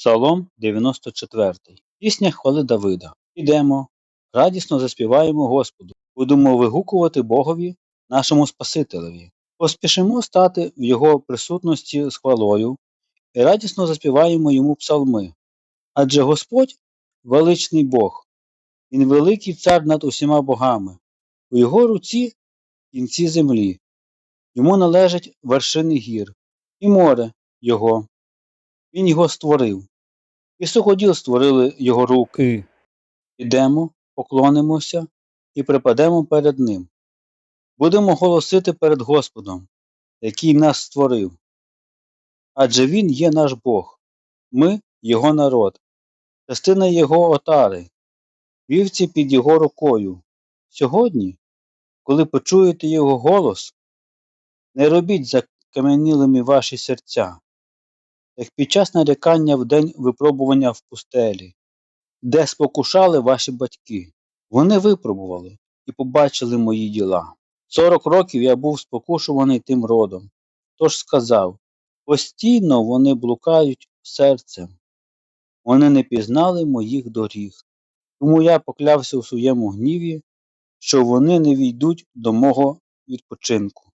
Псалом 94. Пісня хвали Давида. Ідемо, радісно заспіваємо Господу, будемо вигукувати Богові, нашому Спасителеві. Поспішимо стати в Його присутності з хвалою і радісно заспіваємо йому псалми. Адже Господь величний Бог, Він великий цар над усіма богами, у Його руці кінці землі, йому належать вершини гір, і море Його. Він його створив. І суходіл створили його руки. Ідемо, поклонимося і припадемо перед Ним. Будемо голосити перед Господом, який нас створив. Адже Він є наш Бог, ми Його народ, частина Його отари, вівці під Його рукою. Сьогодні, коли почуєте Його голос, не робіть закам'янілими ваші серця, як під час нарікання в день випробування в пустелі, де спокушали ваші батьки. Вони випробували і побачили мої діла. Сорок років я був спокушуваний тим родом, тож сказав постійно вони блукають серцем, вони не пізнали моїх доріг. Тому я поклявся у своєму гніві, що вони не війдуть до мого відпочинку.